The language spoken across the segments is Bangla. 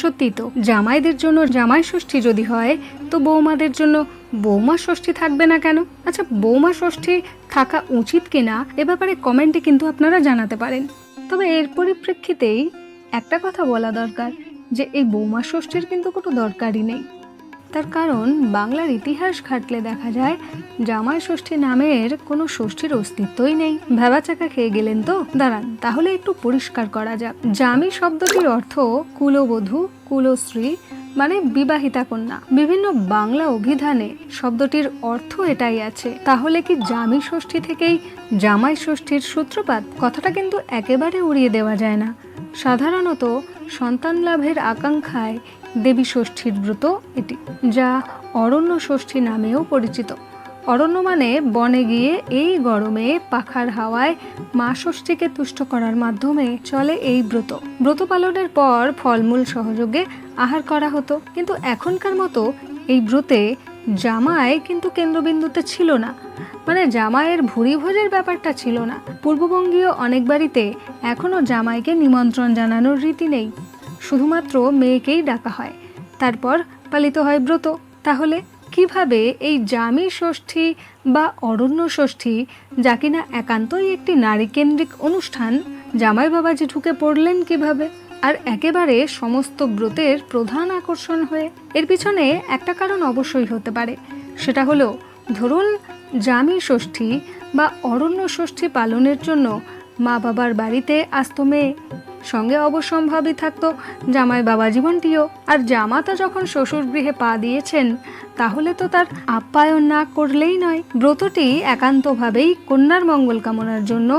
সত্যি তো, জামাইদের জন্য জামাই ষষ্ঠী যদি হয়, তো বৌমাদের জন্য বৌমা ষষ্ঠী থাকবে না কেন? আচ্ছা বৌমা ষষ্ঠী থাকা উচিত কিনা এ ব্যাপারে কমেন্টে কিন্তু আপনারা জানাতে পারেন। তবে এর পরিপ্রেক্ষিতেই একটা কথা বলা দরকার, যে এই বৌমা ষষ্ঠীর কিন্তু কোনো দরকারই নেই। তার কারণ বাংলার ইতিহাস ঘাটলে দেখা যায় জামাই ষষ্ঠী নামের কোনো ষষ্ঠীর অস্তিত্বই নেই। ভেবাচাকা খেয়ে গেলেন তো? দাঁড়ান, তাহলে একটু পরিষ্কার করা যাক। জামি শব্দটির অর্থ কুলবধূ, কুলশ্রী মানে বিবাহিতা কন্যা। বিভিন্ন বাংলা অভিধানে শব্দটির অর্থ এটাই আছে। তাহলে কি জামি ষষ্ঠী থেকেই জামাই ষষ্ঠীর সূত্রপাত? কথাটা কিন্তু একেবারে উড়িয়ে দেওয়া যায় না। সাধারণত সন্তান লাভের আকাঙ্ক্ষায় দেবী ষষ্ঠীর ব্রত এটি, যা অরণ্য ষষ্ঠী নামেও পরিচিত। অরণ্য মানে বনে গিয়ে এই গরমে পাখার হাওয়ায় মা ষষ্ঠীকে তুষ্ট করার মাধ্যমে চলে এই ব্রত। ব্রত পালনের পর ফলমূল সহযোগে আহার করা হতো, কিন্তু এখনকার মতো এই ব্রতে জামাই কিন্তু কেন্দ্রবিন্দুতে ছিল না। মানে জামাইয়ের ভুরি ভোজের ব্যাপারটা ছিল না। পূর্ববঙ্গীয় অনেক বাড়িতে এখনও জামাইকে নিমন্ত্রণ জানানোর রীতি নেই। শুধুমাত্র মেয়েকেই ডাকা হয়। তারপর পালিত হয় ব্রত। তাহলে কীভাবে এই জামি ষষ্ঠী বা অরণ্য ষষ্ঠী, যা কিনা একান্তই একটি নারীকেন্দ্রিক অনুষ্ঠান, জামাই বাবাজি ঢুকে পড়লেন কীভাবে? আর একেবারে সমস্ত ব্রতের প্রধান আকর্ষণ হয়ে, এর পিছনে একটা কারণ অবশ্যই হতে পারে। সেটা হলো, ধরুন জামি ষষ্ঠী বা অরণ্য ষষ্ঠী পালনের জন্য মা বাবার বাড়িতে আসতো মেয়ে। সঙ্গে অবশ্যম্ভাবী থাকত জামাই বাবা জীবনটিও। আর জামাতা যখন শ্বশুর গৃহে পা দিয়েছেন, তাহলে তো তার আপ্যায়ন না করলেই নয়। ব্রতটি একান্তভাবেই কন্যার মঙ্গল কামনার জন্য,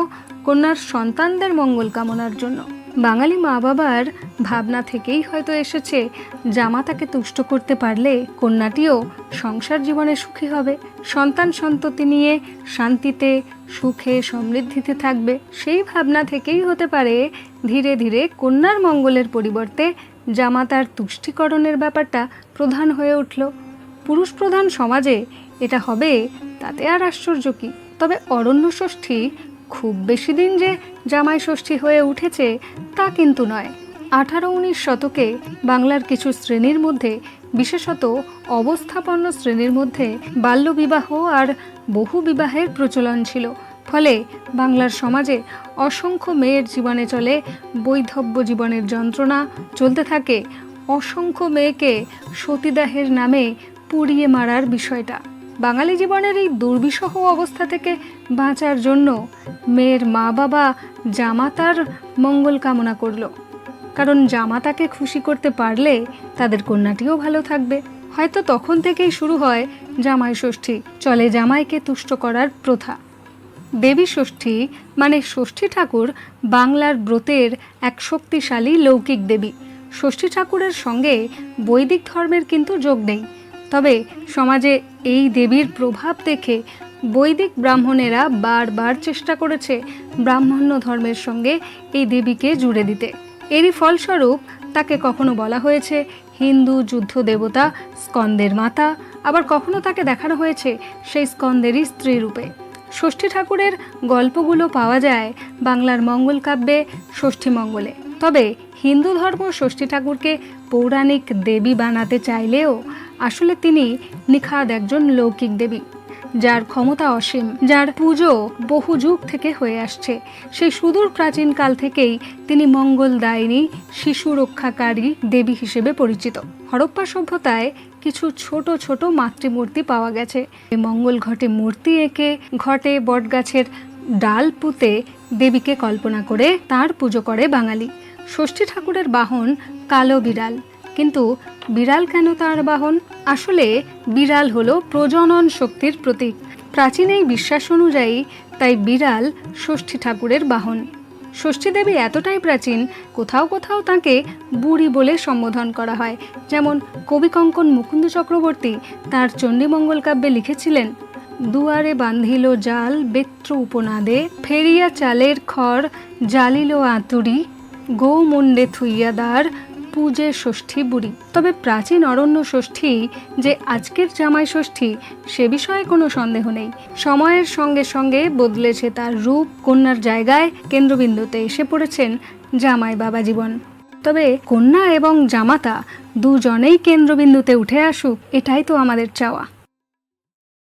কন্যার সন্তানদের মঙ্গল কামনার জন্য। বাঙালি মা বাবার ভাবনা থেকেই হয়তো এসেছে জামাতাকে তুষ্ট করতে পারলে কন্যাটিও সংসার জীবনে সুখী হবে। সন্তান সন্ততি নিয়ে শান্তিতে, সুখে, সমৃদ্ধিতে থাকবে। সেই ভাবনা থেকেই হতে পারে ধীরে ধীরে কন্যার মঙ্গলের পরিবর্তে জামাতার তুষ্টিকরণের ব্যাপারটা প্রধান হয়ে উঠল। পুরুষ প্রধান সমাজে এটা হবে, তাতে আর আশ্চর্য কী? তবে অরণ্য ষষ্ঠী খুব বেশি দিন যে জামাই ষষ্ঠী হয়ে উঠেছে তা কিন্তু নয়। আঠারো উনিশ শতকে বাংলার কিছু শ্রেণির মধ্যে, বিশেষত অবস্থাপন্ন শ্রেণির মধ্যে বাল্যবিবাহ আর বহু বিবাহের প্রচলন ছিল। ফলে বাংলার সমাজে অসংখ্য মেয়ের জীবনে চলে, বৈধব্য জীবনের যন্ত্রণা চলতে থাকে। অসংখ্য মেয়েকে সতীদাহের নামে পুড়িয়ে মারার বিষয়টা। বাঙালি জীবনের এই দুর্বিষহ অবস্থা থেকে বাঁচার জন্য মেয়ের মা বাবা জামাতার মঙ্গল কামনা করল। কারণ জামাতাকে খুশি করতে পারলে তাদের কন্যাটিও ভালো থাকবে। হয়তো তখন থেকেই শুরু হয় জামাই ষষ্ঠী। চলে জামাইকে তুষ্ট করার প্রথা। দেবী ষষ্ঠী মানে ষষ্ঠী ঠাকুর বাংলার ব্রতের এক শক্তিশালী লৌকিক দেবী। ষষ্ঠী ঠাকুরের সঙ্গে বৈদিক ধর্মের কিন্তু যোগ নেই। তবে সমাজে এই দেবীর প্রভাব দেখে বৈদিক ব্রাহ্মণেরা বারবার চেষ্টা করেছে ব্রাহ্মণ্য ধর্মের সঙ্গে এই দেবীকে জুড়ে দিতে। এরই ফলস্বরূপ তাকে কখনো বলা হয়েছে হিন্দু, যুদ্ধ দেবতা, স্কন্দের মাতা, আবার কখনো তাকে দেখানো হয়েছে সেই স্কন্দেরই স্ত্রী রূপে। ষষ্ঠী ঠাকুরের গল্পগুলো পাওয়া যায় বাংলার মঙ্গল কাব্যে ষষ্ঠী মঙ্গলে। তবে হিন্দু ধর্ম ষষ্ঠী ঠাকুরকে পৌরাণিক দেবী বানাতে চাইলেও আসলে তিনি নিখাদ একজন লৌকিক দেবী, যার ক্ষমতা অসীম, যার পুজো বহু যুগ থেকে হয়ে আসছে। সেই সুদূর প্রাচীনকাল থেকেই তিনি মঙ্গলদায়িনী শিশু রক্ষাকারী দেবী হিসেবে পরিচিত। হরপ্পা সভ্যতায় কিছু ছোট ছোট মাতৃমূর্তি পাওয়া গেছে। মঙ্গল ঘটে মূর্তি এঁকে, ঘটে বটগাছের ডাল পুঁতে দেবীকে কল্পনা করে তার পুজো করে বাঙালি। ষষ্ঠী ঠাকুরের বাহন কালো বিড়াল। কিন্তু বিড়াল কেন তার বাহন? আসলে বিড়াল হলো প্রজনন শক্তির প্রতীক। প্রাচীন এই বিশ্বাস অনুযায়ী তাই বিড়াল ষষ্ঠী ঠাকুরের বাহন। ষষ্ঠী দেবী এতটাই প্রাচীন, কোথাও কোথাও তাকে বুড়ি বলে সম্বোধন করা হয়। যেমন কবিকঙ্কন মুকুন্দ চক্রবর্তী তার চণ্ডীমঙ্গল কাব্যে লিখেছিলেন, দুয়ারে বান্ধিল জাল বেত্র উপনাদে, ফেরিয়া চালের খড় জালিল আতুরি গো মুন্ডে থুইয়া দ্বার পূজে ষষ্ঠী বুড়ি। তবে প্রাচীন অরণ্য ষষ্ঠী যে আজকের জামাই ষষ্ঠী, সে বিষয়ে কোনো সন্দেহ নেই। সময়ের সঙ্গে সঙ্গে বদলেছে তার রূপ, কন্যার জায়গায় কেন্দ্রবিন্দুতে এসে পড়েছেন জামাই বাবা জীবন। তবে কন্যা এবং জামাতা দুজনেই কেন্দ্রবিন্দুতে উঠে আসুক, এটাই তো আমাদের চাওয়া।